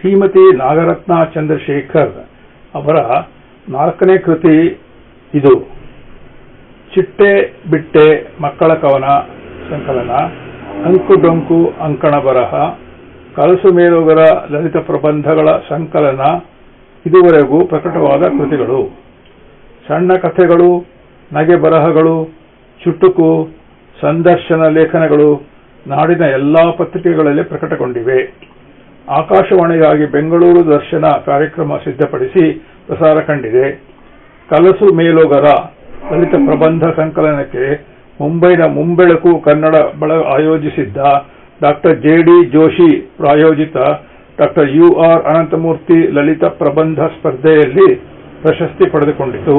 ಶ್ರೀಮತಿ ನಾಗರತ್ನ ಚಂದ್ರಶೇಖರ್ ಅವರ ನಾಲ್ಕನೇ ಕೃತಿ ಇದು. ಚಿಟ್ಟೆ ಬಿಟ್ಟೆ ಮಕ್ಕಳ ಕವನ ಸಂಕಲನ, ಅಂಕು ಡೊಂಕು ಅಂಕಣ ಬರಹ ಕಲಸು ಮೇಲುಗರ ಲಲಿತ ಪ್ರಬಂಧಗಳ ಸಂಕಲನ ಇದುವರೆಗೂ ಪ್ರಕಟವಾದ ಕೃತಿಗಳು. ಸಣ್ಣ ಕಥೆಗಳು, ನಗೆ ಬರಹಗಳು, ಚುಟುಕು, ಸಂದರ್ಶನ ಲೇಖನಗಳು ನಾಡಿನ ಎಲ್ಲಾ ಪತ್ರಿಕೆಗಳಲ್ಲಿ ಪ್ರಕಟಗೊಂಡಿವೆ. ಆಕಾಶವಾಣಿಗಾಗಿ ಬೆಂಗಳೂರು ದರ್ಶನ ಕಾರ್ಯಕ್ರಮ ಸಿದ್ಧಪಡಿಸಿ ಪ್ರಸಾರ ಕಂಡಿದೆ. ಕಲಸು ಮೇಲೋಗರ, ಲಲಿತ ಪ್ರಬಂಧ ಸಂಕಲನಕ್ಕೆ ಮುಂಬೈನ ಮುಂಬೆಳಕು ಕನ್ನಡ ಬಳ ಆಯೋಜಿಸಿದ್ದ ಡಾಕ್ಟರ್ ಜೆಡಿ ಜೋಶಿ, ಪ್ರಾಯೋಜಿತ ಡಾಕ್ಟರ್ ಯು ಆರ್ ಅನಂತಮೂರ್ತಿ ಲಲಿತ ಪ್ರಬಂಧ ಸ್ಪರ್ಧೆಯಲ್ಲಿ ಪ್ರಶಸ್ತಿ ಪಡೆದುಕೊಂಡಿತು.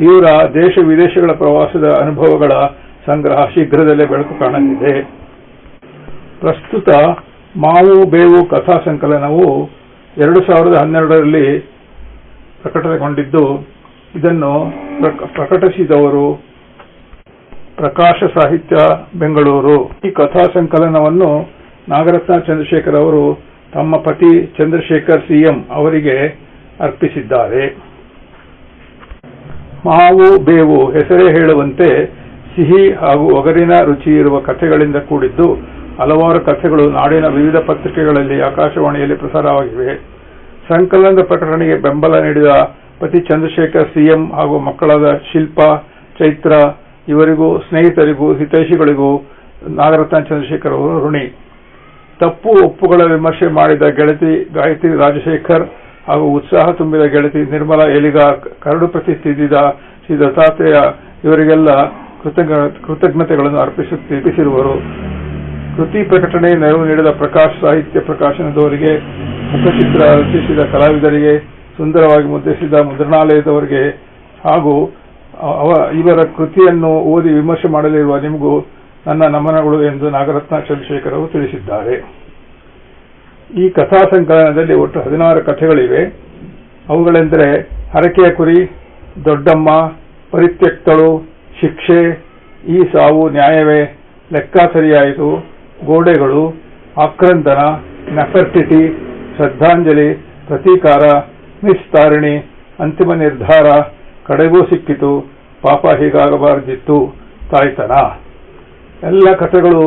ಇವರ ದೇಶ ವಿದೇಶಗಳ ಪ್ರವಾಸದ ಅನುಭವಗಳ ಸಂಗ್ರಹ ಶೀಘ್ರದಲ್ಲೇ ಬೆಳಕು ಕಾಣಲಿದೆ. ಪ್ರಸ್ತುತ ಮಾವು, ಬೇವು ಕಥಾ ಸಂಕಲನವು ಎರಡು ಸಾವಿರದ ಹನ್ನೆರಡರಲ್ಲಿ ಪ್ರಕಟಗೊಂಡಿದ್ದು, ಇದನ್ನು ಪ್ರಕ- ಪ್ರಕಟಿಸಿದವರು ಪ್ರಕಾಶ ಸಾಹಿತ್ಯ, ಬೆಂಗಳೂರು. ಈ ಕಥಾ ಸಂಕಲನವನ್ನು ನಾಗರತ್ನ ಚಂದ್ರಶೇಖರ್ ಅವರು ತಮ್ಮ ಪತಿ ಚಂದ್ರಶೇಖರ್ ಸಿಎಂ ಅವರಿಗೆ ಅರ್ಪಿಸಿದ್ದಾರೆ. ಮಾವು, ಬೇವು ಹೆಸರೇ ಹೇಳುವಂತೆ ಸಿಹಿ ಹಾಗೂ ಒಗರಿನ ರುಚಿ ಇರುವ ಕಥೆಗಳಿಂದ ಕೂಡಿದ್ದು ಹಲವಾರು ಕಥೆಗಳು ನಾಡಿನ ವಿವಿಧ ಪತ್ರಿಕೆಗಳಲ್ಲಿ ಆಕಾಶವಾಣಿಯಲ್ಲಿ ಪ್ರಸಾರವಾಗಿವೆ. ಸಂಕಲನದ ಪ್ರಕಟಣೆಗೆ ಬೆಂಬಲ ನೀಡಿದ ಪತಿ ಚಂದ್ರಶೇಖರ್, ಸಿಎಂ ಹಾಗೂ ಮಕ್ಕಳಾದ ಶಿಲ್ಪಾ, ಚೈತ್ರ, ಇವರಿಗೂ ಸ್ನೇಹಿತರಿಗೂ ಹಿತೈಷಿಗಳಿಗೂ ನಾಗರತ್ನ ಚಂದ್ರಶೇಖರ್ ಅವರು ಋಣಿ. ತಪ್ಪು ಒಪ್ಪುಗಳ ವಿಮರ್ಶೆ ಮಾಡಿದ ಗೆಳತಿ ಗಾಯತ್ರಿ ರಾಜಶೇಖರ್ ಹಾಗೂ ಉತ್ಸಾಹ ತುಂಬಿದ ಗೆಳತಿ ನಿರ್ಮಲಾ ಎಲಿಗ ಕರಡು ಪ್ರತಿ ತಿದ್ದಿದ ಶ್ರೀ ದತ್ತಾತ್ರೇಯ, ಇವರಿಗೆಲ್ಲ ಕೃತಜ್ಞ- ಕೃತಜ್ಞತೆಗಳನ್ನು ಅರ್ಪಿಸುತ್ತಿರುವರು ಕೃತಿ ಪ್ರಕಟಣೆ, ನೆರವು ನೀಡಿದ ಪ್ರಕಾಶ್ ಸಾಹಿತ್ಯ ಪ್ರಕಾಶನದವರಿಗೆ, ಮುಖಚಿತ್ರ ರಚಿಸಿದ ಕಲಾವಿದರಿಗೆ, ಸುಂದರವಾಗಿ ಮುದ್ರಿಸಿದ ಮುದ್ರಣಾಲಯದವರಿಗೆ ಹಾಗೂ ಇವರ ಕೃತಿಯನ್ನು ಓದಿ ವಿಮರ್ಶೆ ಮಾಡಲಿರುವ ನಿಮಗೂ ನನ್ನ ನಮನಗಳು ಎಂದು ನಾಗರತ್ನ ಚಂದ್ರಶೇಖರ್ ತಿಳಿಸಿದ್ದಾರೆ. ಈ ಕಥಾ ಸಂಕಲನದಲ್ಲಿ ಒಟ್ಟು ಹದಿನಾರು ಕಥೆಗಳಿವೆ. ಅವುಗಳೆಂದರೆ ಹರಕೆಯ ಕುರಿ, ದೊಡ್ಡಮ್ಮ, ಪರಿತ್ಯಕ್ತಳು, ಶಿಕ್ಷೆ, ಈ ಸಾವು ನ್ಯಾಯವೇ ಲೆಕ್ಕ ಸರಿಯಾಯಿತು ಗೋಡೆಗಳು ಆಕ್ರಂದನ ನೆಫರ್ಟಿಟಿ, ಶ್ರದ್ಧಾಂಜಲಿ, ಪ್ರತೀಕಾರ ಮಿಸ್ ತಾರಿಣಿ ಅಂತಿಮ ನಿರ್ಧಾರ, ಕಡೆಗೂ ಸಿಕ್ಕಿತು, ಪಾಪ ಹೀಗಾಗಬಾರದಿತ್ತು, ತಾಯ್ತನ. ಎಲ್ಲ ಕಥೆಗಳು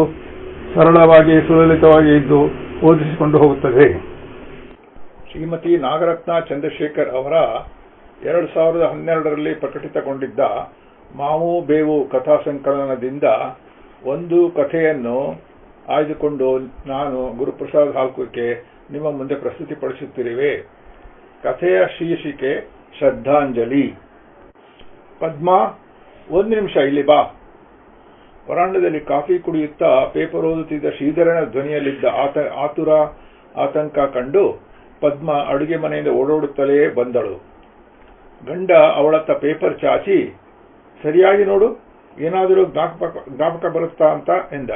ಸರಳವಾಗಿ, ಸುಲಲಿತವಾಗಿ ಇದ್ದು ಓದಿಸಿಕೊಂಡು ಹೋಗುತ್ತದೆ. ಶ್ರೀಮತಿ ನಾಗರತ್ನ ಚಂದ್ರಶೇಖರ್ ಅವರ ಎರಡು ಸಾವಿರದ ಹನ್ನೆರಡರಲ್ಲಿ ಪ್ರಕಟಿತಗೊಂಡಿದ್ದ ಮಾವು, ಬೇವು ಕಥಾ ಸಂಕಲನದಿಂದ ಒಂದು ಕಥೆಯನ್ನು ಆಯ್ದುಕೊಂಡು ನಾನು ಗುರುಪ್ರಸಾದ್ ಹಾಕುವಿಕೆ ನಿಮ್ಮ ಮುಂದೆ ಪ್ರಸ್ತುತಿಪಡಿಸುತ್ತಿರುವೆ ಕಥೆಯ ಶೀರ್ಷಿಕೆ ಶ್ರದ್ಧಾಂಜಲಿ. ಪದ್ಮಾ, ಒಂದು ನಿಮಿಷ ಇಲ್ಲಿ ಬಾ. ವರಾಂಡದಲ್ಲಿ ಕಾಫಿ ಕುಡಿಯುತ್ತಾ ಪೇಪರ್ ಓದುತ್ತಿದ್ದ ಶ್ರೀಧರನ ಧ್ವನಿಯಲ್ಲಿದ್ದ ಆತ, ಆತುರ, ಆತಂಕ ಕಂಡು ಪದ್ಮ ಅಡುಗೆ ಮನೆಯಿಂದ ಓಡೋಡುತ್ತಲೇ ಬಂದಳು. ಗಂಡ ಅವಳತ್ತ ಪೇಪರ್ ಚಾಚಿ, ಸರಿಯಾಗಿ ನೋಡು, ಏನಾದರೂ ಜ್ಞಾಪಕ ಜ್ಞಾಪಕ ಬರುತ್ತಾ? ಅಂತ ಎಂದ.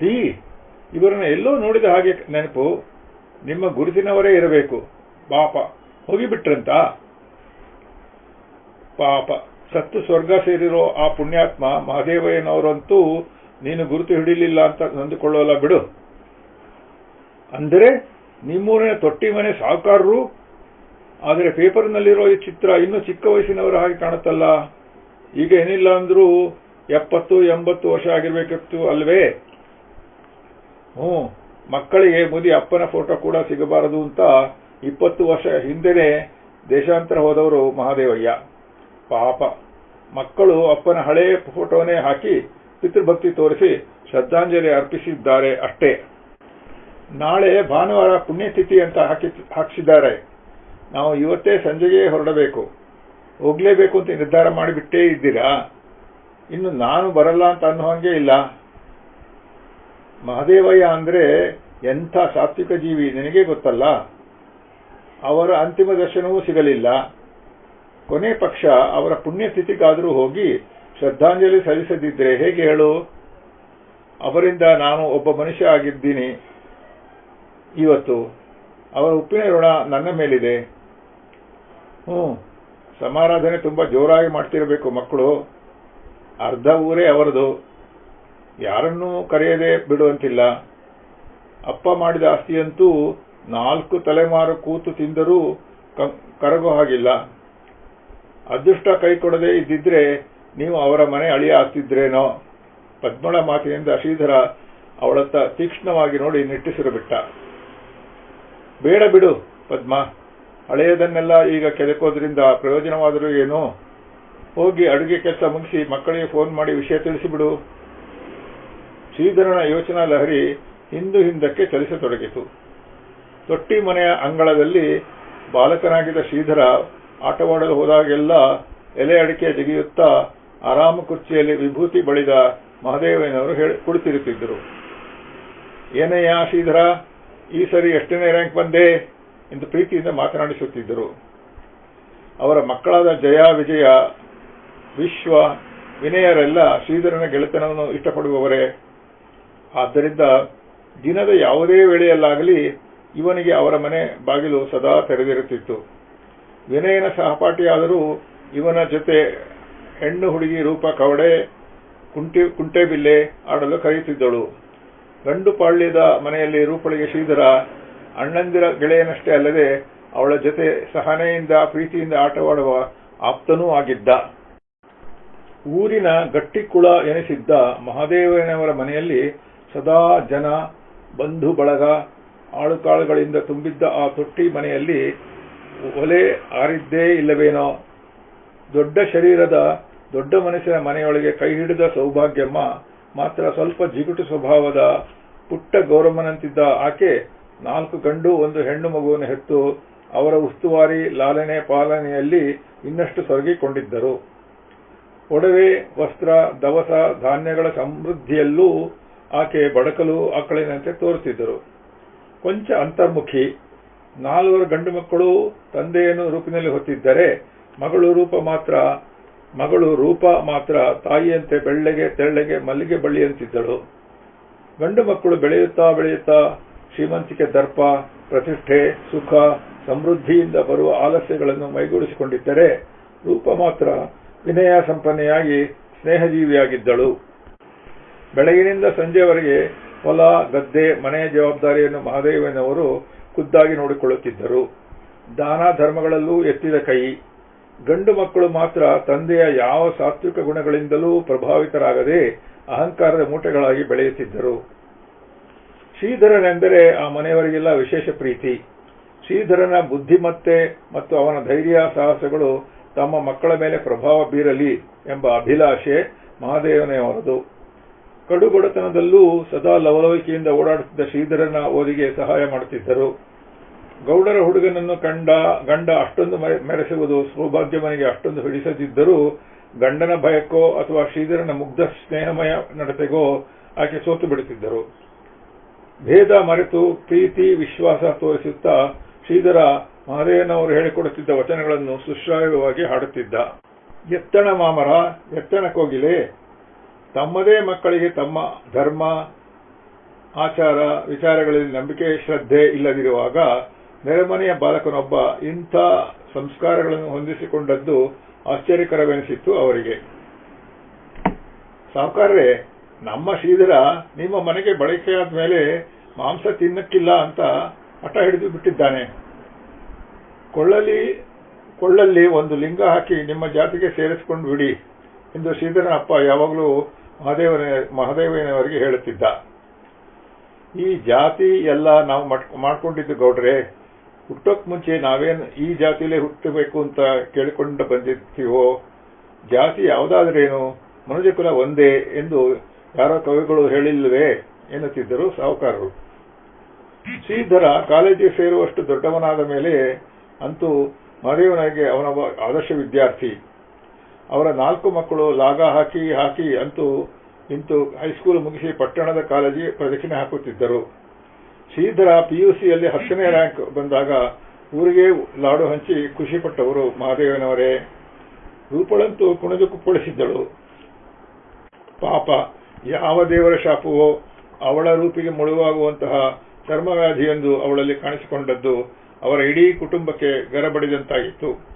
ಡಿ ಇವರನ್ನ ಎಲ್ಲೋ ನೋಡಿದ ಹಾಗೆ ನೆನಪು, ನಿಮ್ಮ ಗುರುತಿನವರೇ ಇರಬೇಕು. ಪಾಪ, ಹೋಗಿಬಿಟ್ರಂತ? ಪಾಪ, ಸತ್ತು ಸ್ವರ್ಗ ಸೇರಿರೋ ಆ ಪುಣ್ಯಾತ್ಮ ಮಹಾದೇವಯ್ಯನವರಂತೂ ನೀನು ಗುರುತು ಹಿಡಿಲಿಲ್ಲ ಅಂತ ನೊಂದುಕೊಳ್ಳೋಲ್ಲ ಬಿಡು. ಅಂದರೆ ನಿಮ್ಮೂರಿನ ತೊಟ್ಟಿ ಮನೆ ಸಾಹುಕಾರರು, ಆದರೆ ಪೇಪರ್ನಲ್ಲಿರೋ ಈ ಚಿತ್ರ ಇನ್ನೂ ಚಿಕ್ಕ ವಯಸ್ಸಿನವರ ಹಾಗೆ ಕಾಣುತ್ತಲ್ಲ? ಈಗ ಏನಿಲ್ಲ ಅಂದ್ರೂ ಎಪ್ಪತ್ತು, ಎಂಬತ್ತು ವರ್ಷ ಆಗಿರ್ಬೇಕಿತ್ತು ಅಲ್ವೇ? ಹ್ಞೂ. ಮಕ್ಕಳಿಗೆ ಮುದಿ ಅಪ್ಪನ ಫೋಟೋ ಕೂಡ ಸಿಗಬಾರದು ಅಂತ ಇಪ್ಪತ್ತು ವರ್ಷ ಹಿಂದೆನೆ ದೇಶಾಂತರ ಹೋದವರು ಮಹಾದೇವಯ್ಯ. ಪಾಪ. ಮಕ್ಕಳು ಅಪ್ಪನ ಹಳೆಯ ಫೋಟೋನೇ ಹಾಕಿ ಪಿತೃಭಕ್ತಿ ತೋರಿಸಿ ಶ್ರದ್ಧಾಂಜಲಿ ಅರ್ಪಿಸಿದ್ದಾರೆ ಅಷ್ಟೇ. ನಾಳೆ ಭಾನುವಾರ ಪುಣ್ಯತಿಥಿ ಅಂತ ಹಾಕಿ ಹಾಕಿಸಿದ್ದಾರೆ. ನಾವು ಇವತ್ತೇ ಸಂಜೆಗೆ ಹೊರಡಬೇಕು. ಹೋಗ್ಲೇಬೇಕು ಅಂತ ನಿರ್ಧಾರ ಮಾಡಿಬಿಟ್ಟೇ ಇದ್ದೀರಾ? ಇನ್ನು ನಾನು ಬರಲ್ಲ ಅಂತ ಅನ್ನೋ ಹಾಗೆ ಇಲ್ಲ. ಮಹದೇವಯ್ಯ ಅಂದ್ರೆ ಎಂಥ ಸಾತ್ವಿಕ ಜೀವಿ ನಿನಗೆ ಗೊತ್ತಲ್ಲ? ಅವರ ಅಂತಿಮ ದರ್ಶನವೂ ಸಿಗಲಿಲ್ಲ. ಕೊನೆ ಪಕ್ಷ ಅವರ ಪುಣ್ಯತಿಥಿಗಾದರೂ ಹೋಗಿ ಶ್ರದ್ಧಾಂಜಲಿ ಸಲ್ಲಿಸದಿದ್ರೆ ಹೇಗೆ ಹೇಳು? ಅವರಿಂದ ನಾನು ಒಬ್ಬ ಮನುಷ್ಯ ಆಗಿದ್ದೀನಿ. ಇವತ್ತು ಅವರ ಉಪ್ಪಿನ ಋಣ ನನ್ನ ಮೇಲಿದೆ. ಹ್ಞೂ, ಸಮಾರಾಧನೆ ತುಂಬಾ ಜೋರಾಗಿ ಮಾಡ್ತಿರಬೇಕು ಮಕ್ಕಳು. ಅರ್ಧ ಊರೇ ಅವರದು. ಯಾರನ್ನೂ ಕರೆಯದೆ ಬಿಡುವಂತಿಲ್ಲ. ಅಪ್ಪ ಮಾಡಿದ ಆಸ್ತಿಯಂತೂ ನಾಲ್ಕು ತಲೆಮಾರು ಕೂತು ತಿಂದರೂ ಕರಗೋ ಹಾಗಿಲ್ಲ. ಅದೃಷ್ಟ ಕೈ ಕೊಡದೆ ಇದ್ದಿದ್ರೆ ನೀವು ಅವರ ಮನೆ ಅಳಿಯ ಆಗ್ತಿದ್ರೇನೋ ಪದ್ಮಳ ಮಾತಿನಿಂದ ಶ್ರೀಧರ ಅವಳತ್ತ ತೀಕ್ಷ್ಣವಾಗಿ ನೋಡಿ ನಿಟ್ಟಿಸಿರುಬಿಟ್ಟ. ಬೇಡ ಬಿಡು ಪದ್ಮ, ಹಳೆಯದನ್ನೆಲ್ಲ ಈಗ ಕೆದಕೋದ್ರಿಂದ ಪ್ರಯೋಜನವಾದರೂ ಏನು? ಹೋಗಿ ಅಡುಗೆ ಕೆಲಸ ಮುಗಿಸಿ ಮಕ್ಕಳಿಗೆ ಫೋನ್ ಮಾಡಿ ವಿಷಯ ತಿಳಿಸಿಬಿಡು. ಶ್ರೀಧರನ ಯೋಚನಾ ಲಹರಿ ಹಿಂದೂ ಹಿಂದಕ್ಕೆ ಚಲಿಸತೊಡಗಿತು. ತೊಟ್ಟಿ ಮನೆಯ ಅಂಗಳದಲ್ಲಿ ಬಾಲಕನಾಗಿದ್ದ ಶ್ರೀಧರ ಆಟವಾಡಲು ಹೋದಾಗೆಲ್ಲ ಎಲೆ ಅಡಿಕೆ ಜಿಗಿಯುತ್ತಾ ಆರಾಮ ಕುರ್ಚಿಯಲ್ಲಿ ವಿಭೂತಿ ಬಳಿದ ಮಹದೇವನವರು ಕುಳಿತಿರುತ್ತಿದ್ದರು. ಏನಯ್ಯ ಶ್ರೀಧರ, ಈ ಸರಿ ಎಷ್ಟನೇ ರ್ಯಾಂಕ್ ಬಂದೆ? ಎಂದು ಪ್ರೀತಿಯಿಂದ ಮಾತನಾಡಿಸುತ್ತಿದ್ದರು. ಅವರ ಮಕ್ಕಳಾದ ಜಯ, ವಿಜಯ, ವಿಶ್ವ, ವಿನಯರೆಲ್ಲ ಶ್ರೀಧರನ ಗೆಳೆತನವನ್ನು ಇಷ್ಟಪಡುವವರೇ. ಆದ್ದರಿಂದ ದಿನದ ಯಾವುದೇ ವೇಳೆಯಲ್ಲಾಗಲಿ ಇವನಿಗೆ ಅವರ ಮನೆ ಬಾಗಿಲು ಸದಾ ತೆರೆದಿರುತ್ತಿತ್ತು. ವಿನಯನ ಸಹಪಾಠಿಯಾದರೂ ಇವನ ಜೊತೆ ಹೆಣ್ಣು ಹುಡುಗಿ ರೂಪ ಕವಡೆ, ಕುಂಟೆ ಕುಂಟೆಬಿಲ್ಲೆ ಆಡಲು ಕರೆಯುತ್ತಿದ್ದಳು. ಗಂಡು ಪಾಳ್ಯದ ಮನೆಯಲ್ಲಿ ರೂಪಳಿಗೆ ಶ್ರೀಧರ, ಅಣ್ಣಂದಿರ ಗೆಳೆಯನಷ್ಟೇ ಅಲ್ಲದೆ ಅವಳ ಜೊತೆ ಸಹನೆಯಿಂದ, ಪ್ರೀತಿಯಿಂದ ಆಟವಾಡುವ ಆಪ್ತನೂ ಆಗಿದ್ದ. ಊರಿನ ಗಟ್ಟಿಕುಳ ಎನಿಸಿದ್ದ ಮಹಾದೇವನವರ ಮನೆಯಲ್ಲಿ ಸದಾ ಜನ ಬಂಧು ಬಳಗ ಆಳುಕಾಳುಗಳಿಂದ ತುಂಬಿದ್ದ ಆ ತೊಟ್ಟಿ ಮನೆಯಲ್ಲಿ ಒಲೆ ಆರಿದ್ದೇ ಇಲ್ಲವೇನೋ. ದೊಡ್ಡ ಶರೀರದ ದೊಡ್ಡ ಮನಸ್ಸಿನ ಮನೆಯೊಳಗೆ ಕೈ ಹಿಡಿದ ಸೌಭಾಗ್ಯಮ್ಮ ಮಾತ್ರ ಸ್ವಲ್ಪ ಜಿಗುಟು ಸ್ವಭಾವದ ಪುಟ್ಟ ಗೌರಮ್ಮನಂತಿದ್ದ ಆಕೆ ನಾಲ್ಕು ಗಂಡು ಒಂದು ಹೆಣ್ಣು ಮಗುವನ್ನು ಹೆತ್ತು ಅವರ ಉಸ್ತುವಾರಿ ಲಾಲನೆ ಪಾಲನೆಯಲ್ಲಿ ಇನ್ನಷ್ಟು ಸೊರಗಿಕೊಂಡಿದ್ದರು. ಒಡವೆ, ವಸ್ತ್ರ, ದವಸ, ಧಾನ್ಯಗಳ ಸಮೃದ್ಧಿಯಲ್ಲೂ ಆಕೆ ಬಡಕಲು ಆಕಳಿನಂತೆ ತೋರುತ್ತಿದ್ದರು. ಕೊಂಚ ಅಂತರ್ಮುಖಿ, ನಾಲ್ವರು ಗಂಡು ಮಕ್ಕಳು ತಂದೆಯನ್ನು ರೂಪಿನಲ್ಲಿ ಹೊತ್ತಿದ್ದರೆ ಮಗಳು ರೂಪ ಮಾತ್ರ, ಮಗಳು ರೂಪ ಮಾತ್ರ ತಾಯಿಯಂತೆ ಬೆಳ್ಳಗೆ, ತೆಳ್ಳಗೆ, ಮಲ್ಲಿಗೆ ಬಳ್ಳಿಯಂತಿದ್ದಳು ಗಂಡು ಮಕ್ಕಳು ಬೆಳೆಯುತ್ತಾ ಬೆಳೆಯುತ್ತಾ ಶ್ರೀಮಂತಿಕೆ ದರ್ಪ, ಪ್ರತಿಷ್ಠೆ, ಸುಖ, ಸಮೃದ್ಧಿಯಿಂದ ಬರುವ ಆಲಸ್ಯಗಳನ್ನು ಮೈಗೂಡಿಸಿಕೊಂಡಿದ್ದರೆ ರೂಪ ಮಾತ್ರ ವಿನಯ ಸಂಪನ್ನೆಯಾಗಿ ಸ್ನೇಹಜೀವಿಯಾಗಿದ್ದಳು. ಬೆಳಗಿನಿಂದ ಸಂಜೆವರೆಗೆ ಹೊಲ, ಗದ್ದೆ, ಮನೆಯ ಜವಾಬ್ದಾರಿಯನ್ನು ಮಹಾದೇವನವರು ಖುದ್ದಾಗಿ ನೋಡಿಕೊಳ್ಳುತ್ತಿದ್ದರು. ದಾನ ಧರ್ಮಗಳಲ್ಲೂ ಎತ್ತಿದ ಕೈ. ಗಂಡು ಮಕ್ಕಳು ಮಾತ್ರ ತಂದೆಯ ಯಾವ ಸಾತ್ವಿಕ ಗುಣಗಳಿಂದಲೂ ಪ್ರಭಾವಿತರಾಗದೆ ಅಹಂಕಾರದ ಮೂಟೆಗಳಾಗಿ ಬೆಳೆಯುತ್ತಿದ್ದರು. ಶ್ರೀಧರನೆಂದರೆ ಆ ಮನೆಯವರಿಗೆಲ್ಲ ವಿಶೇಷ ಪ್ರೀತಿ. ಶ್ರೀಧರನ ಬುದ್ಧಿಮತ್ತೆ ಮತ್ತು ಅವನ ಧೈರ್ಯ ಸಾಹಸಗಳು ತಮ್ಮ ಮಕ್ಕಳ ಮೇಲೆ ಪ್ರಭಾವ ಬೀರಲಿ ಎಂಬ ಅಭಿಲಾಷೆ ಮಹಾದೇವನೆಯವರದು ಕಡುಗೊಡತನದಲ್ಲೂ ಸದಾ ಲವಲವಿಕೆಯಿಂದ ಓಡಾಡುತ್ತಿದ್ದ ಶ್ರೀಧರನ ಓದಿಗೆ ಸಹಾಯ ಮಾಡುತ್ತಿದ್ದರು. ಗೌಡರ ಹುಡುಗನನ್ನು ಕಂಡ, ಗಂಡ ಅಷ್ಟೊಂದು ಮೆರೆ- ಮೆರೆಸುವುದು ಸೌಭಾಗ್ಯಮನಿಗೆ ಅಷ್ಟೊಂದು ಹಿಡಿಸದಿದ್ದರೂ ಗಂಡನ ಭಯಕ್ಕೋ ಅಥವಾ ಶ್ರೀಧರನ ಮುಗ್ಧ ಸ್ನೇಹಮಯ ನಡತೆಗೋ ಆಕೆ ಸೋತು ಬಿಡುತ್ತಿದ್ದರು. ಭೇದ ಮರೆತು ಪ್ರೀತಿ, ವಿಶ್ವಾಸ ತೋರಿಸುತ್ತಾ ಶ್ರೀಧರ ಮಹದೇವನವರು ಹೇಳಿಕೊಡುತ್ತಿದ್ದ ವಚನಗಳನ್ನು ಸುಶ್ರಾವ್ಯವಾಗಿ ಹಾಡುತ್ತಿದ್ದ. ಎತ್ತಣ ಮಾಮರ, ಎತ್ತಣ ಕೋಗಿಲೆ ತಮ್ಮದೇ ಮಕ್ಕಳಿಗೆ ತಮ್ಮ ಧರ್ಮ, ಆಚಾರ, ವಿಚಾರಗಳಲ್ಲಿ ನಂಬಿಕೆ, ಶ್ರದ್ಧೆ ಇಲ್ಲದಿರುವಾಗ ನೆರೆಮನೆಯ ಬಾಲಕನೊಬ್ಬ ಇಂಥ ಸಂಸ್ಕಾರಗಳನ್ನು ಹೊಂದಿಸಿಕೊಂಡದ್ದು ಆಶ್ಚರ್ಯಕರವೆನಿಸಿತ್ತು ಅವರಿಗೆ. ಸಾವುಕಾರರೇ, ನಮ್ಮ ಶ್ರೀಧರ ನಿಮ್ಮ ಮನೆಗೆ ಬಳಕೆಯಾದ ಮೇಲೆ ಮಾಂಸ ತಿನ್ನಕ್ಕಿಲ್ಲ ಅಂತ ಹಠ ಹಿಡಿದು ಬಿಟ್ಟಿದ್ದಾನೆ. ಕೊಳ್ಳಲಿ ಕೊಳ್ಳಲ್ಲಿ ಒಂದು ಲಿಂಗ ಹಾಕಿ ನಿಮ್ಮ ಜಾತಿಗೆ ಸೇರಿಸಿಕೊಂಡು ಬಿಡಿ ಎಂದು ಶ್ರೀಧರನಪ್ಪ ಯಾವಾಗಲೂ ಮಹಾದೇವನ, ಮಹಾದೇವನವರಿಗೆ ಹೇಳುತ್ತಿದ್ದ. ಈ ಜಾತಿ ಎಲ್ಲ ನಾವು ಮಾಡ್ಕೊಂಡಿದ್ದು ಗೌಡ್ರೆ, ಹುಟ್ಟೋಕ್ ಮುಂಚೆ ನಾವೇನು ಈ ಜಾತಿಲೇ ಹುಟ್ಟಬೇಕು ಅಂತ ಕೇಳಿಕೊಂಡು ಬಂದಿರ್ತೀವೋ? ಜಾತಿ ಯಾವುದಾದ್ರೇನು? ಮನುಜಕುಲ ಒಂದೇ ಎಂದು ಯಾರೋ ಕವಿಗಳು ಹೇಳಿಲ್ಲವೇ ಎನ್ನುತ್ತಿದ್ದರು ಸಾಹುಕಾರರು. ಶ್ರೀಧರ ಕಾಲೇಜಿಗೆ ಸೇರುವಷ್ಟು ದೊಡ್ಡವನಾದ ಮೇಲೆ ಅಂತೂ ಮಹದೇವನಿಗೆ ಅವನ ಆದರ್ಶ ವಿದ್ಯಾರ್ಥಿ. ಅವರ ನಾಲ್ಕು ಮಕ್ಕಳು ಲಾಗ ಹಾಕಿ ಹಾಕಿ ಅಂತೂ ಇಂತು ಹೈಸ್ಕೂಲ್ ಮುಗಿಸಿ ಪಟ್ಟಣದ ಕಾಲೇಜಿಗೆ ಪ್ರದಕ್ಷಿಣೆ ಹಾಕುತ್ತಿದ್ದರು. ಶ್ರೀಧರ ಪಿಯುಸಿಯಲ್ಲಿ ಹತ್ತನೇ ರ್ಯಾಂಕ್ ಬಂದಾಗ ಊರಿಗೆ ಲಾಡು ಹಂಚಿ ಖುಷಿಪಟ್ಟವರು ಮಹಾದೇವನವರೇ. ರೂಪಳಂತೂ ಕುಣಿದು ಕುಪ್ಪಳಿಸಿದ್ದಳು. ಪಾಪ, ಯಾವ ದೇವರ ಶಾಪವೋ, ಅವಳ ರೂಪಿಗೆ ಮುಳುವಾಗುವಂತಹ ಚರ್ಮವ್ಯಾಧಿಯೊಂದು ಅವಳಲ್ಲಿ ಕಾಣಿಸಿಕೊಂಡದ್ದು ಅವರ ಇಡೀ ಕುಟುಂಬಕ್ಕೆ ಗರಬಡಿದಂತಾಗಿತ್ತು.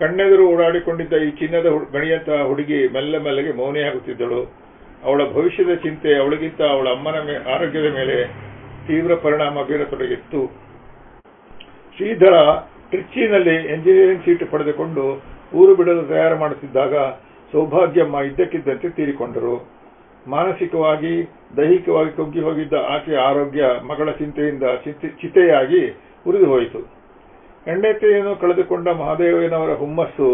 ಕಣ್ಣೆದುರು ಓಡಾಡಿಕೊಂಡಿದ್ದ ಈ ಚಿನ್ನದ ಗಣಿಯಂತಹ ಹುಡುಗಿ ಮೆಲ್ಲ ಮೆಲ್ಲಗೆ ಮೌನಿಯಾಗುತ್ತಿದ್ದಳು ಅವಳ ಭವಿಷ್ಯದ ಚಿಂತೆ ಅವಳಿಗಿಂತ ಅವಳ ಅಮ್ಮನ ಆರೋಗ್ಯದ ಮೇಲೆ ತೀವ್ರ ಪರಿಣಾಮ ಬೀರತೊಡಗಿತ್ತು. ಶ್ರೀಧರ ಟ್ರಿಚ್ಚಿನಲ್ಲಿ ಎಂಜಿನಿಯರಿಂಗ್ ಸೀಟ್ ಪಡೆದುಕೊಂಡು ಊರು ಬಿಡಲು ತಯಾರು ಮಾಡುತ್ತಿದ್ದಾಗ ಸೌಭಾಗ್ಯಮ್ಮ ಇದ್ದಕ್ಕಿದ್ದಂತೆ ತೀರಿಕೊಂಡರು. ಮಾನಸಿಕವಾಗಿ, ದೈಹಿಕವಾಗಿ ಕುಗ್ಗಿ ಹೋಗಿದ್ದ ಆಕೆಯ ಆರೋಗ್ಯ ಮಗಳ ಚಿಂತೆಯಿಂದ ಚಿತೆ- ಚಿತೆಯಾಗಿ ಉರಿದು ಹೋಯಿತು ಹೆಂಡತಿಯನ್ನು ಕಳೆದುಕೊಂಡ ಮಹಾದೇವನವರ ಹುಮ್ಮಸ್ಸು,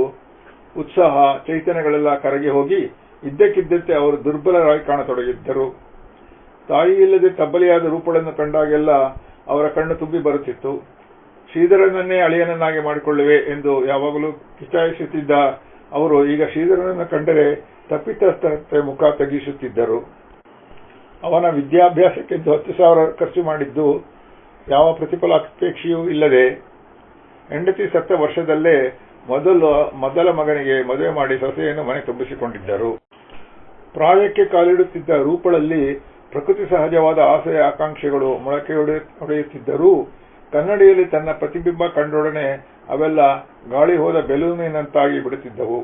ಉತ್ಸಾಹ, ಚೈತನ್ಯಗಳೆಲ್ಲ ಕರಗಿ ಹೋಗಿ ಇದ್ದಕ್ಕಿದ್ದಂತೆ ಅವರು ದುರ್ಬಲರಾಗಿ ಕಾಣತೊಡಗಿದ್ದರು. ತಾಯಿ ಇಲ್ಲದೆ ತಬ್ಬಲಿಯಾದ ರೂಪಗಳನ್ನು ಕಂಡಾಗೆಲ್ಲ ಅವರ ಕಣ್ಣು ತುಂಬಿ ಬರುತ್ತಿತ್ತು. ಶ್ರೀಧರನನ್ನೇ ಅಳಿಯನನ್ನಾಗಿ ಮಾಡಿಕೊಳ್ಳುವೆ ಎಂದು ಯಾವಾಗಲೂ ಕಿಚಾಯಿಸುತ್ತಿದ್ದ ಅವರು ಈಗ ಶ್ರೀಧರನನ್ನು ಕಂಡರೆ ತಪ್ಪಿತಸ್ಥರಂತೆ ಮುಖ ತಗ್ಗಿಸುತ್ತಿದ್ದರು. ಅವನ ವಿದ್ಯಾಭ್ಯಾಸಕ್ಕೆಂದು ಹತ್ತು ಸಾವಿರ ಖರ್ಚು ಮಾಡಿದ್ದು ಯಾವ ಪ್ರತಿಫಲಾಪೇಕ್ಷೆಯೂ ಇಲ್ಲದೆ ಹೆಂಡತಿ ಸತ್ತ ವರ್ಷದಲ್ಲೇ ಮೊದಲು, ಮೊದಲ ಮಗನಿಗೆ ಮದುವೆ ಮಾಡಿ ಸೊಸೆಯನ್ನು ಮನೆ ತುಂಬಿಸಿಕೊಂಡಿದ್ದರು. ಪ್ರಾಯಕ್ಕೆ ಕಾಲಿಡುತ್ತಿದ್ದ ರೂಪಳಲ್ಲಿ ಪ್ರಕೃತಿ ಸಹಜವಾದ ಆಸೆ ಆಕಾಂಕ್ಷೆಗಳು ಮೊಳಕೆ ಹೊಡೆಯುತ್ತಿದ್ದರೂ ಕನ್ನಡಿಯಲ್ಲಿ ತನ್ನ ಪ್ರತಿಬಿಂಬ ಕಂಡೊಡನೆ ಅವೆಲ್ಲ ಗಾಳಿ ಹೋದ ಬೆಲೂನಿನಂತಾಗಿ ಬಿಡುತ್ತಿದ್ದವು.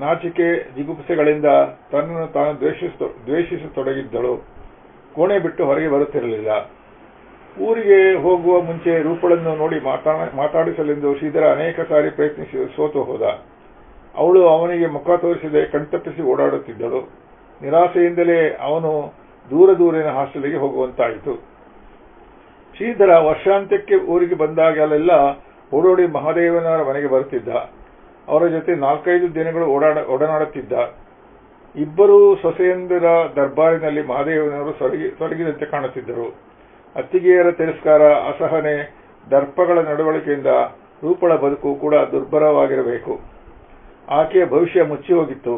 ನಾಚಿಕೆ, ಜಿಗುಪ್ಸೆಗಳಿಂದ ತನ್ನನ್ನು ತಾನು ದ್ವೇಷಿಸ, ದ್ವೇಷಿಸತೊಡಗಿದ್ದಳು. ಕೋಣೆ ಬಿಟ್ಟು ಹೊರಗೆ ಬರುತ್ತಿರಲಿಲ್ಲ. ಊರಿಗೆ ಹೋಗುವ ಮುಂಚೆ ರೂಪಳನ್ನು ನೋಡಿ ಮಾತಾ- ಮಾತಾಡಿಸಲೆಂದು ಶ್ರೀಧರ ಅನೇಕ ಸಾರಿ ಪ್ರಯತ್ನಿಸಿ ಸೋತು ಹೋದ. ಅವಳು ಅವನಿಗೆ ಮುಖ ತೋರಿಸದೆ ಕಣ್ತಪ್ಪಿಸಿ ಓಡಾಡುತ್ತಿದ್ದಳು. ನಿರಾಸೆಯಿಂದಲೇ ಅವನು ದೂರ ದೂರಿನ ಹಾಸ್ಟೆಲ್ಗೆ ಹೋಗುವಂತಾಯಿತು. ಶ್ರೀಧರ ವರ್ಷಾಂತ್ಯಕ್ಕೆ ಊರಿಗೆ ಬಂದಾಗಲೆಲ್ಲ ಓಡೋಡಿ ಮಹಾದೇವನವರ ಮನೆಗೆ ಬರುತ್ತಿದ್ದ. ಅವರ ಜೊತೆ ನಾಲ್ಕೈದು ದಿನಗಳು ಓಡಾಡ ಒಡನಾಡುತ್ತಿದ್ದ ಇಬ್ಬರೂ ಸೊಸೆಯಂದಿರ ದರ್ಬಾರಿನಲ್ಲಿ ಮಹಾದೇವನವರು ತೊಡಗಿದಂತೆ ಕಾಣುತ್ತಿದ್ದರು. ಅತ್ತಿಗೆಯರ ತಿರಸ್ಕಾರ, ಅಸಹನೆ, ದರ್ಪಗಳ ನಡವಳಿಕೆಯಿಂದ ರೂಪಳ ಬದುಕು ಕೂಡ ದುರ್ಬಲವಾಗಿರಬೇಕು. ಆಕೆಯ ಭವಿಷ್ಯ ಮುಚ್ಚಿ ಹೋಗಿತ್ತು.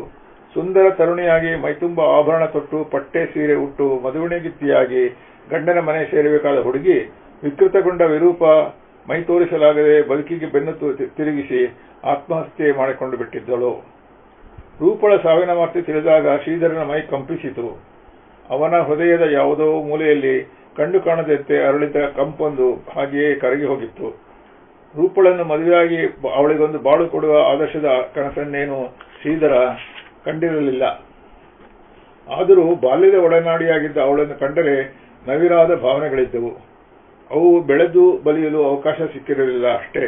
ಸುಂದರ ತರುಣಿಯಾಗಿ ಮೈತುಂಬ ಆಭರಣ ತೊಟ್ಟು ಪಟ್ಟೆ ಸೀರೆ ಉಟ್ಟು ಮದುವಣಿಗಿತ್ತಿಯಾಗಿ ಗಂಡನ ಮನೆ ಸೇರಬೇಕಾದ ಹುಡುಗಿ ವಿಕೃತಗೊಂಡ ವಿರೂಪ ಮೈ ತೋರಿಸಲಾಗದೆ ಬದುಕಿಗೆ ಬೆನ್ನು ತಿರುಗಿಸಿ ಆತ್ಮಹತ್ಯೆ ಮಾಡಿಕೊಂಡು ಬಿಟ್ಟಿದ್ದಳು. ರೂಪಳ ಸಾವಿನ ವಾರ್ತೆ ತಿಳಿದಾಗ ಶ್ರೀಧರನ ಮೈ ಕಂಪಿಸಿತು. ಅವನ ಹೃದಯದ ಯಾವುದೋ ಮೂಲೆಯಲ್ಲಿ ಕಂಡು ಕಾಣದಂತೆ ಅರಳಿದ ಕಂಪೊಂದು ಹಾಗೆಯೇ ಕರಗಿ ಹೋಗಿತ್ತು. ರೂಪಳನ್ನು ಮದುವೆಯಾಗಿ ಅವಳಿಗೊಂದು ಬಾಳು ಕೊಡುವ ಆದರ್ಶದ ಕನಸನ್ನೇನು ಶ್ರೀಧರ ಕಂಡಿರಲಿಲ್ಲ. ಆದರೂ ಬಾಲ್ಯದ ಒಡನಾಡಿಯಾಗಿದ್ದ ಅವಳನ್ನು ಕಂಡರೆ ನವಿರಾದ ಭಾವನೆಗಳಿದ್ದವು. ಅವು ಬೆಳೆದು ಬಲಿಯಲು ಅವಕಾಶ ಸಿಕ್ಕಿರಲಿಲ್ಲ ಅಷ್ಟೇ.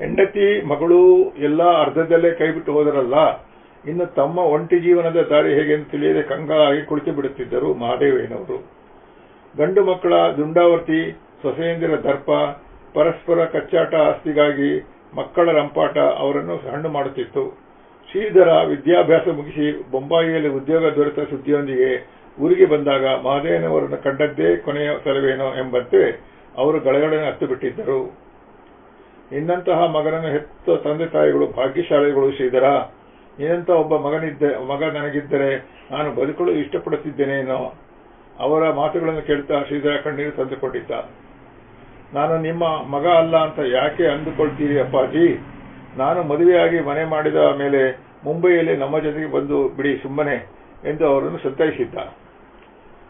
ಹೆಂಡತಿ, ಮಗಳು ಎಲ್ಲ ಅರ್ಧದಲ್ಲೇ ಕೈಬಿಟ್ಟು ಹೋದರಲ್ಲ, ಇನ್ನು ತಮ್ಮ ಒಂಟಿ ಜೀವನದ ದಾರಿ ಹೇಗೆಂದು ತಿಳಿಯದೆ ಕಂಗಾಲಾಗಿ ಕುಳಿತು ಬಿಡುತ್ತಿದ್ದರು ಮಹಾದೇವಯ್ಯನವರು ಗಂಡು ಮಕ್ಕಳ ದುಂಡಾವರ್ತಿ ಸೊಸೆಯಂದಿರ ದರ್ಪ, ಪರಸ್ಪರ ಕಚ್ಚಾಟ ಆಸ್ತಿಗಾಗಿ ಮಕ್ಕಳ ರಂಪಾಟ ಅವರನ್ನು ಹಣ್ಣು ಮಾಡುತ್ತಿತ್ತು. ಶ್ರೀಧರ ವಿದ್ಯಾಭ್ಯಾಸ ಮುಗಿಸಿ ಬೊಂಬಾಯಿಯಲ್ಲಿ ಉದ್ಯೋಗ ದೊರೆತ ಸುದ್ದಿಯೊಂದಿಗೆ ಊರಿಗೆ ಬಂದಾಗ ಮಹದೇವನವರನ್ನು ಕಂಡದ್ದೇ ಕೊನೆಯ ಸಲವೇನೋ ಎಂಬಂತೆ ಅವರು ಗಳಗಳನೆ ಹತ್ತು ಬಿಟ್ಟಿದ್ದರು ನಿನ್ನಂತಹ ಮಗನನ್ನು ಹೆತ್ತ ತಂದೆ ತಾಯಿಗಳು ಭಾಗ್ಯಶಾಲಿಗಳು ಶ್ರೀಧರ. ನೀನಂತ ಒಬ್ಬ ಮಗನಿದ್ದ ಮಗ ನನಗಿದ್ದರೆ ನಾನು ಬದುಕಲು ಇಷ್ಟಪಡುತ್ತಿದ್ದೇನೇನೋ. ಅವರ ಮಾತುಗಳನ್ನು ಕೇಳ್ತಾ ಶ್ರೀಧರ ಕಣ್ಣೀರು ತಂದುಕೊಟ್ಟಿದ್ದ. ನಾನು ನಿಮ್ಮ ಮಗ ಅಲ್ಲ ಅಂತ ಯಾಕೆ ಅಂದುಕೊಳ್ತೀರಿ ಅಪ್ಪಾಜಿ? ನಾನು ಮದುವೆಯಾಗಿ ಮನೆ ಮಾಡಿದ ಮೇಲೆ ಮುಂಬೈಯಲ್ಲಿ ನಮ್ಮ ಜೊತೆಗೆ ಬಂದು ಬಿಡಿ ಸುಮ್ಮನೆ ಎಂದು ಅವರನ್ನು ಸಂತೈಸಿದ್ದ.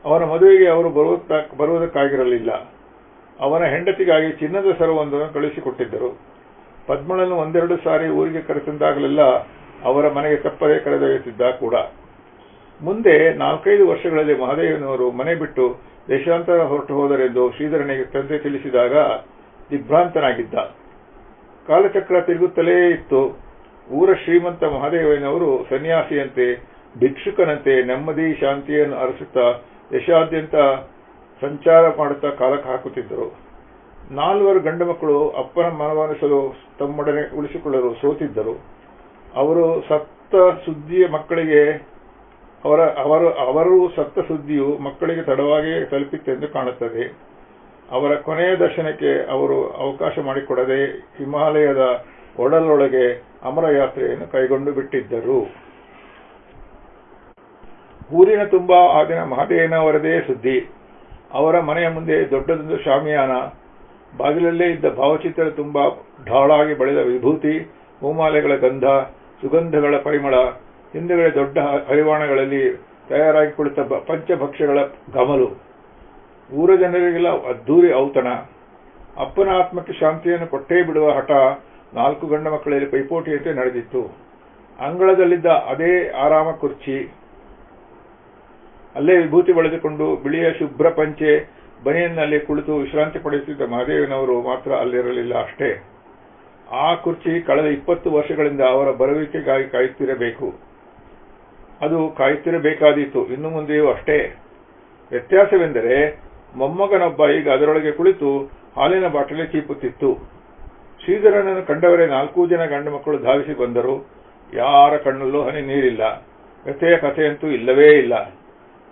ಅವನ ಮದುವೆಗೆ ಅವರು ಬರುವುದ ಬರುವುದಕ್ಕಾಗಿರಲಿಲ್ಲ. ಅವನ ಹೆಂಡತಿಗಾಗಿ ಚಿನ್ನದ ಸರವೊಂದನ್ನು ಕಳುಹಿಸಿಕೊಟ್ಟಿದ್ದರು ಪದ್ಮಳನ್ನು ಒಂದೆರಡು ಸಾರಿ ಊರಿಗೆ ಕರೆತಂದಾಗಲೆಲ್ಲ ಅವರ ಮನೆಗೆ ತಪ್ಪದೇ ಕರೆದೊಯ್ಯುತ್ತಿದ್ದ ಕೂಡ. ಮುಂದೆ ನಾಲ್ಕೈದು ವರ್ಷಗಳಲ್ಲಿ ಮಹಾದೇವನವರು ಮನೆ ಬಿಟ್ಟು ದೇಶಾಂತರ ಹೊರಟು ಹೋದರೆಂದು ಶ್ರೀಧರನಿಗೆ ತಂದೆ ತಿಳಿಸಿದಾಗ ದಿಗ್ಭ್ರಾಂತನಾಗಿದ್ದ. ಕಾಲಚಕ್ರ ತಿರುಗುತ್ತಲೇ ಇತ್ತು. ಊರ ಶ್ರೀಮಂತ ಮಹಾದೇವನವರು ಸನ್ಯಾಸಿಯಂತೆ, ಭಿಕ್ಷುಕನಂತೆ ನೆಮ್ಮದಿ, ಶಾಂತಿಯನ್ನು ಅರಸುತ್ತಾ ದೇಶಾದ್ಯಂತ ಸಂಚಾರ ಮಾಡುತ್ತಾ ಕಾಲಕ ಹಾಕುತ್ತಿದ್ದರು. ನಾಲ್ವರು ಗಂಡು ಮಕ್ಕಳು ಅಪ್ಪನ ಮನವೊಲಿಸಲು ತಮ್ಮೊಡನೆ ಉಳಿಸಿಕೊಳ್ಳಲು ಸೋತಿದ್ದರು. ಅವರು ಸತ್ತ ಸುದ್ದಿಯ ಮಕ್ಕಳಿಗೆ ಅವರ, ಅವರು ಅವರು ಸತ್ತ ಸುದ್ದಿಯು ಮಕ್ಕಳಿಗೆ ತಡವಾಗಿ ತಲುಪಿತ್ತೆಂದು ಕಾಣುತ್ತದೆ. ಅವರ ಕೊನೆಯ ದರ್ಶನಕ್ಕೆ ಅವರು ಅವಕಾಶ ಮಾಡಿಕೊಡದೆ ಹಿಮಾಲಯದ ಒಡಲೊಳಗೆ ಅಮರ ಯಾತ್ರೆಯನ್ನು ಕೈಗೊಂಡು ಬಿಟ್ಟಿದ್ದರು. ಊರಿನ ತುಂಬಾ ಆ ದಿನ ಮಹಾದೇವನವರದೇ ಸುದ್ದಿ. ಅವರ ಮನೆಯ ಮುಂದೆ ದೊಡ್ಡದೊಂದು ಶಾಮಿಯಾನ. ಬಾಗಿಲಲ್ಲೇ ಇದ್ದ ಭಾವಚಿತ್ರ ತುಂಬಾ ಢಾಳಾಗಿ ಬೆಳೆದ ವಿಭೂತಿ, ಹೂಮಾಲೆಗಳ ಗಂಧ, ಸುಗಂಧಗಳ ಪರಿಮಳ ಹಿಂದುಗಡೆ ದೊಡ್ಡ ಹರಿವಾಣಗಳಲ್ಲಿ ತಯಾರಾಗಿ ಕುಳಿತ ಪಂಚಭಕ್ಷ್ಯಗಳ ಗಮಲು. ಊರ ಜನರಿಗೆಲ್ಲ ಅದ್ದೂರಿ ಔತಣ. ಅಪ್ಪನ ಆತ್ಮಕ್ಕೆ ಶಾಂತಿಯನ್ನು ಕೊಟ್ಟೇ ಬಿಡುವ ಹಠ ನಾಲ್ಕು ಗಂಡ ಮಕ್ಕಳಲ್ಲಿ ಪೈಪೋಟಿಯಂತೆ ನಡೆದಿತ್ತು. ಅಂಗಳದಲ್ಲಿದ್ದ ಅದೇ ಆರಾಮ ಕುರ್ಚಿ, ಅಲ್ಲೇ ವಿಭೂತಿ ಬಳಸಿಕೊಂಡು ಬಿಳಿಯ ಶುಭ್ರ ಪಂಚೆ ಬನಿಯನ್ನಲ್ಲಿ ಕುಳಿತು ವಿಶ್ರಾಂತಿ ಪಡೆಯುತ್ತಿದ್ದ ಮಹಾದೇವನವರು ಮಾತ್ರ ಅಲ್ಲಿರಲಿಲ್ಲ ಅಷ್ಟೇ. ಆ ಕುರ್ಚಿ ಕಳೆದ ಇಪ್ಪತ್ತು ವರ್ಷಗಳಿಂದ ಅವರ ಬರುವಿಕೆಗಾಗಿ ಕಾಯುತ್ತಿರಬೇಕು. ಅದು ಕಾಯುತ್ತಿರಬೇಕಾದೀತು. ಇನ್ನು ಮುಂದೆಯೂ ಅಷ್ಟೇ. ವ್ಯತ್ಯಾಸವೆಂದರೆ, ಮೊಮ್ಮಗನೊಬ್ಬ ಈಗ ಅದರೊಳಗೆ ಕುಳಿತು ಹಾಲಿನ ಬಾಟಲಿ ಚೀಪುತ್ತಿತ್ತು. ಶ್ರೀಧರನನ್ನು ಕಂಡವರೇ ನಾಲ್ಕೂ ಜನ ಗಂಡು ಮಕ್ಕಳು ಧಾವಿಸಿ ಬಂದರು. ಯಾರ ಕಣ್ಣಲ್ಲೂ ಹನಿ ನೀರಿಲ್ಲ. ವ್ಯಥೆಯ ಕಥೆಯಂತೂ ಇಲ್ಲವೇ ಇಲ್ಲ.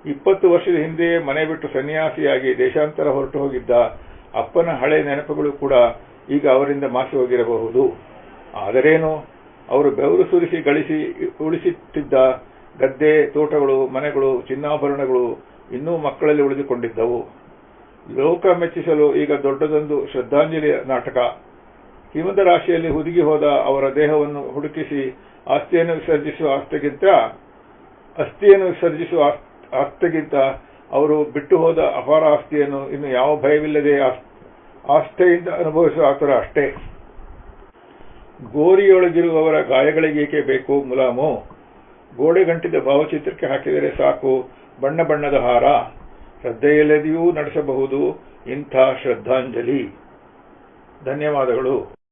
ಇಪ್ಪತ್ತು ವರ್ಷದ ಹಿಂದೆಯೇ ಮನೆ ಬಿಟ್ಟು ಸನ್ಯಾಸಿಯಾಗಿ ದೇಶಾಂತರ ಹೊರಟು ಹೋಗಿದ್ದ ಅಪ್ಪನ ಹಳೆ ನೆನಪುಗಳು ಕೂಡ ಈಗ ಅವರಿಂದ ಮಾಸಿ ಹೋಗಿರಬಹುದು. ಆದರೇನು, ಅವರು ಬೆವರು ಸುರಿಸಿ, ಗಳಿಸಿ ಉಳಿಸುತ್ತಿದ್ದ ಗದ್ದೆ, ತೋಟಗಳು, ಮನೆಗಳು, ಚಿನ್ನಾಭರಣಗಳು ಇನ್ನೂ ಮಕ್ಕಳಲ್ಲಿ ಉಳಿದುಕೊಂಡಿದ್ದವು. ಲೋಕ ಮೆಚ್ಚಿಸಲು ಈಗ ದೊಡ್ಡದೊಂದು ಶ್ರದ್ಧಾಂಜಲಿ ನಾಟಕ. ಹಿಮದ ರಾಶಿಯಲ್ಲಿ ಹುದುಗಿ ಹೋದ ಅವರ ದೇಹವನ್ನು ಹುಡುಕಿಸಿ ಆಸ್ತಿಯನ್ನು ವಿಸರ್ಜಿಸುವ ಆಸ್ತಿಗಿಂತ ಅಸ್ಥಿಯನ್ನು ವಿಸರ್ಜಿಸುವ ಆಸ್ತಿಗಿಂತ ಅವರು ಬಿಟ್ಟು ಹೋದ ಅಪಾರ ಆಸ್ತಿಯನ್ನು ಇನ್ನು ಯಾವ ಭಯವಿಲ್ಲದೆ ಆಸ್ಥೆಯಿಂದ ಅನುಭವಿಸುವ ಆತರ ಅಷ್ಟೇ. ಗೋರಿಯೊಳಗಿರುವವರ ಗಾಯಗಳಿಗೇಕೆ ಬೇಕು ಮುಲಾಮು? ಗೋಡೆ ಗಂಟಿದ ಭಾವಚಿತ್ರಕ್ಕೆ ಹಾಕಿದರೆ ಸಾಕು. ಬಣ್ಣ ಬಣ್ಣದ ಹಾರ. ಶ್ರದ್ಧೆಯಿಲ್ಲದೆಯೂ ನಡೆಸಬಹುದು ಇಂಥ ಶ್ರದ್ಧಾಂಜಲಿ. ಧನ್ಯವಾದಗಳು.